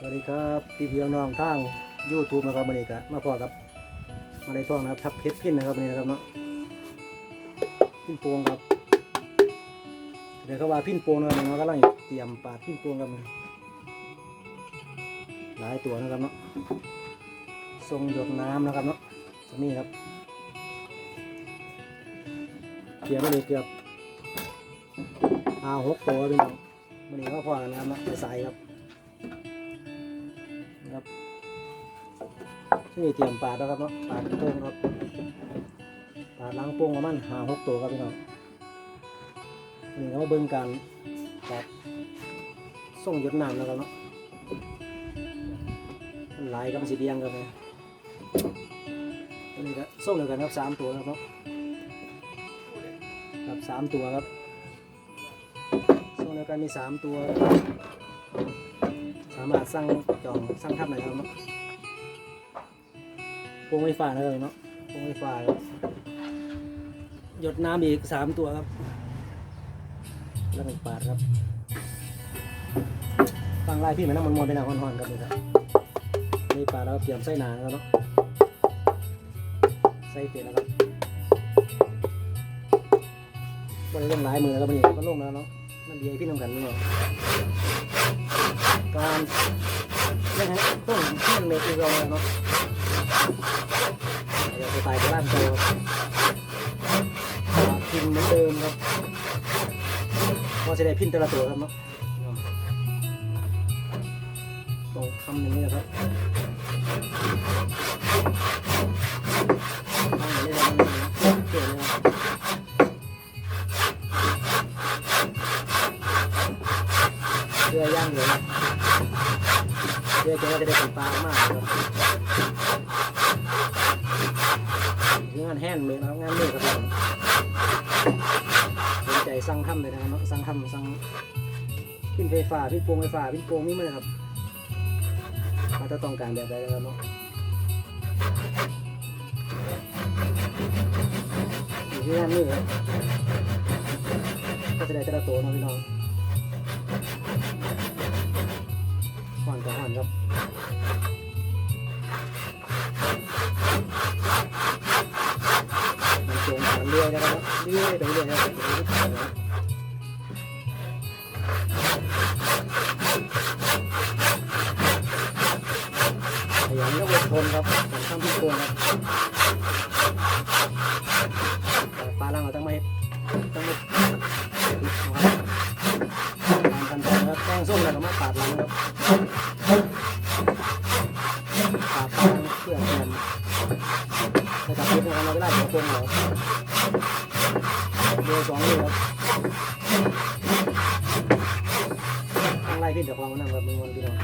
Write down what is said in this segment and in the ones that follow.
สวัสดีครับพี่พี่น้องทางยูทูบนะครับวันนี้ก็มาพอกับ มาในช่องนะครับทับเพชรพินนะครับวันนี้นะครับเนาะพินโปงครับเดี๋ยวเขาว่าพินโปงนะครับเรากำลังเตรียมปาดพินโปงครับหลายตัวนะครับเนาะทรงหยดน้ำนะครับเนาะนี่ครับเตรียมไว้เลยเกือบเอาหกตัวพี่น้องวันนี้ก็พอกันนะครับเนาะใส่ครับ นี่เตรียมปลาแล้วครับเนาะปลาโป่งครับปลาล้างโป่งประมาณหาหกตัวครับพี่น้องนี่ก็มาเบิ่งการแบบส่งหยดน้ำแล้วครับเนาะมันหลายกับสีเดียงครับเนี่ยอันนี้ก็ส่งเดียวกันครับสามตัวครับเนาะครับสามตัวครับส่งเดียวกันมีสามตัว สามารถสร้างจองสร้างทับไหนครับเนาะ โปรงไฟฟ้านะครับเนาะโปรงไฟฟ้าครับหยดน้ำอีกสามตัวครับ แล้วเป็ปาดครับฟังไล่พี่เหมือนน้ำมันมวนไปหนาห่อนๆครับนี่ครับนี่ปาแล้วเตรียมไส้หนาแล้วเนาะไส้เป็ดแล้วครับบริเวณหลายมือแล้วครับวันนี้ก็ลงแล้วเนาะมันดีให้พี่น้ำกันนี่เนาะการเล่นให้ต้นที่เล็กอีกเราเนาะ เดี๋ยวจะตายไปล่างโตครับพินเหมือนเดิมครับก็จะได้พินแต่ละตัวครับเนาะตรงคำอย่างนี้นะครับเอาอย่างนี้เลยมันเกิดเครับเรือย่างเลยเรือจะว่าจะได้เป็นปลามากครับ งานแห้งเลยนะครับงานเลือกครับผมสนใจสั่งทำเลยนะครับเนาะสั่งทำสั่งพิ้นไฟฟ้าพิ้นโปรงไฟฟ้าพิ้นโปรงนี่มันครับเราจะต้องการแบบใดนะครับเนาะอยู่ที่งานนี่ครับก็จะได้แต่ละตัวเนาะพี่น้องห่อนกับห่อนครับ มันโจงเรื่อยนะครับเรื่อยไปเรื่อยนะครับขยันและอดทนครับผมทำทุกคนครับปลาล่างเราต้องไม่ต้องไม่ตามขั้นตอนครับแป้งส้มแล้วก็มาปาดหลังครับ ปาดทางเพื่อแทนในการพิจารณาเวลาของคนเราเรือ สองเรือครับทางไล่ขึ้นจากความมันนั่งแบบมึงวันพี่น้อง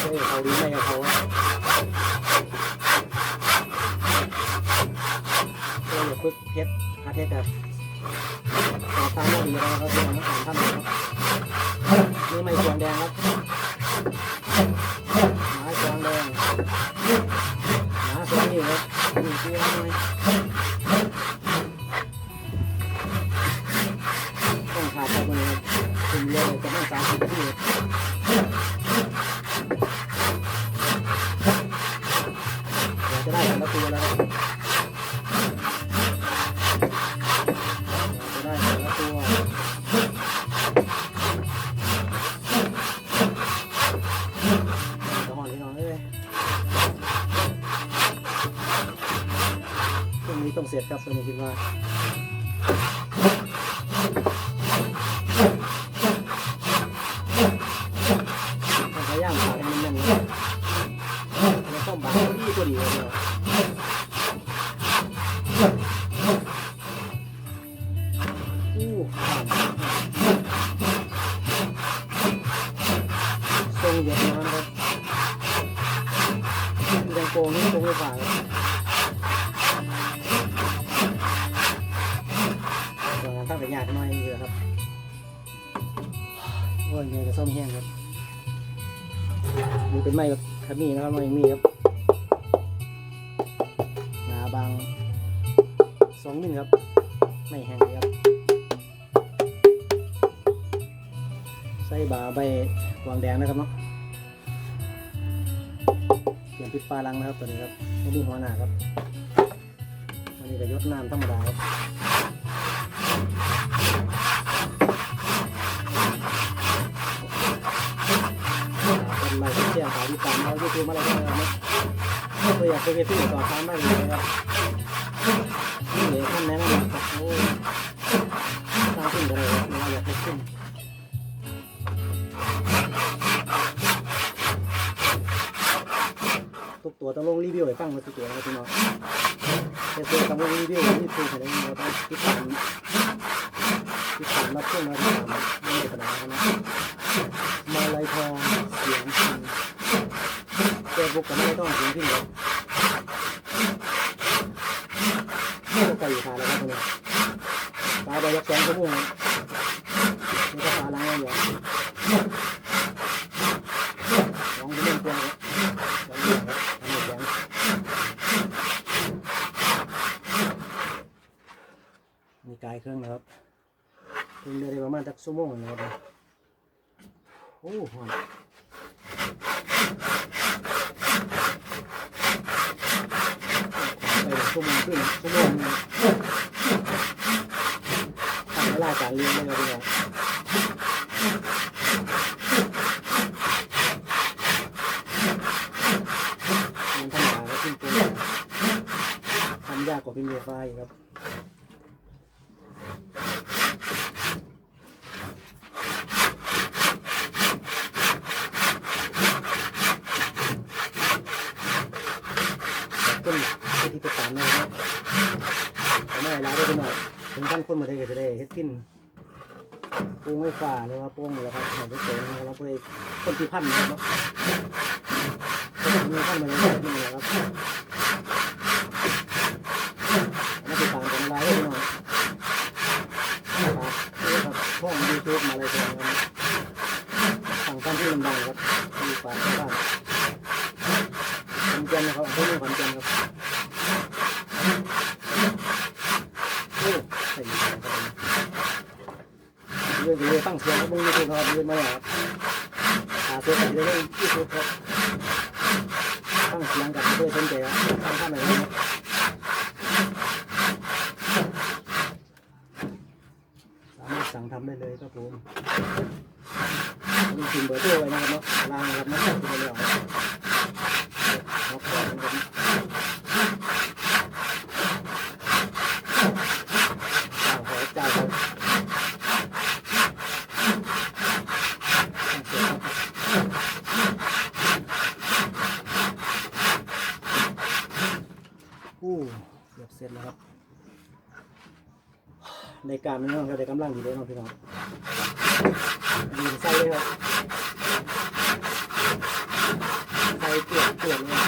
เฮ้ยเขาดีไม่เขาอะเฮ้ยอย่าพึ่งเพชรหาเทศแบบต่อทาไม่ดีแล้วครับพี่น้องทั้งสามท่านนะครับนี่ไม่เสียงแดงครับหมาสองแดงหมาสองนี่ครับนี่คืออะไรต้อง เรือเลยจะไม่สามสิบนาทีเดี๋ยวจะได้แต่ละตัวแล้วครับจะได้แต่ละตัวกระหอนพี่น้องเอ้ยตรงนี้ต้องเสร็จครับตรงนี้คิดว่า ต้องพยายามขาดให้มันแน่นๆแล้วต้องบางที่ตัวดีเลยเดียวอู้ผ่านทรงเยอะนะครับยังโกงนี่โกงไม่ผ่านส่วนงานตั้งแต่ยากน้อยเยอะครับโอ้ยไงก็ส้มแห้งครับ ดูเป็นไม้แบบขมิ้นะครับมันยังมีครับหนาบางสองมิลครับ ไม่แห้งเลยครับสส่บาใบกวางแดงนะครับเนาะเตรียมพริกปลาลังนะครับตัวนี้ครับไม่มีหัวหน้าครับอันนี้ก็ยดน้ำธรรมดาครับเป็น ไลฟ์เชียร์ขายที่ตามเรายูทูบมาแล้วนะครับเนะตัวอยากไปเวทีต่อตามได้เลยนะครับนี่เหลือท่านแนะนำครับโอ้ตามขึ้นไปเลยครับเราอยากไปขึ้นทุกตัวต้องลงรีวิวให้ฟังมดทุกตัวนะพี่น้องแต่ตัวต้องรีวิวนี่คืออะไรนี่เราต้องติดตามติดตามรับชมรับติดตามไม่ได้ขนาดนั้นนะมาลายทอง เสียงจริงเฟซบุ๊กก็ไม่ต้องเสียงที่ไหนไม่ต้องไปอยู่ทางแล้วครับตรงนี้ตาไปยักแสงชั่วโมงนี่ก็ตาล้างอย่างลองดูเล่นตัวครับมีกายเครื่องนะครับเพิ่งได้ประมาณสักชั่วโมงนะครับโอ้โม ขึ้นชั่วโมงหนึงทำเวลาการเลี้ยงเลยพี่น้องมันธรรมดาก็ขึ้นตัวทำยากกว่าพิมพ์เรฟ้าอีกครับคุณ ที่ติดตามนะครับขอไม่ลาด้วยกันหน่อยถึงท่านคนมาได้ก็จะได้เฮ็ดกินปรุงไว้ฝ่าหรือว่าปรุงแหละครับหอมไปเสริมนะครับเราไปคนที่พันนะครับคนที่พันมาเลยก็นี่แหละครับมาติดตามกันไลน์ด้วยหน่อยครับนี่ครับช่องยูทูบมาเลยครับสั่งท่านที่ลำดังครับที่าบ้านขอนแก่นนะครับเภอเมืองขอนแก่นครับโอ้ใส่ดีจังเลย เรื่องนี้ตั้งเสียงมึงยูทูบครับเรียนมาแล้วครับหาเสียงในเรื่องยูทูบครับตั้งเสียงกับเพื่อนสนใจครับตั้งท่านไหนครับสามารถสั่งทำได้เลยครับผมมีพิมพ์เบอร์โทรไว้นะครับเนาะลางนะครับนักสั่งที่เราครับครับผมเจ้าขอเจ้าครับอู้ เกือบเสร็จแล้วครับ ในการนี้เราได้กำลังดีเลยเนาะพี่น้องดีใส่เลยครับใส่เกลือเกลือเลย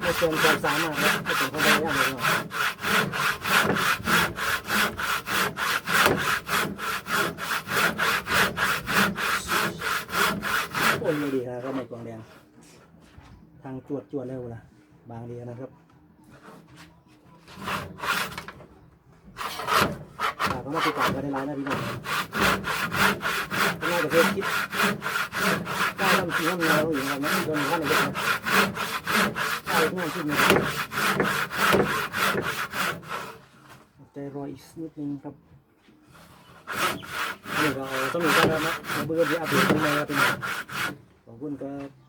ไม่เกินความสามารถนะไม่เกินความพยายามเลยเนาะโอ้ยดีครับก็ไม่กวางแดง ทางจวดจวดเร็วนะบางดีนะครับฝากเขามาติดตามกันในไลน์นะพี่น้องน่าจะเคยคิดก้าวน้ำชีน้ำเงาอยู่นะครับนะโดนท่านเลยครับก้าวน้ำชีน้ำใจรออีกนิดนึงครับนนี้ก็ต้องมีกันแล้วนะเบอร์ที่อัปเดตยังไงครับพี่น้องขอบคุณครับ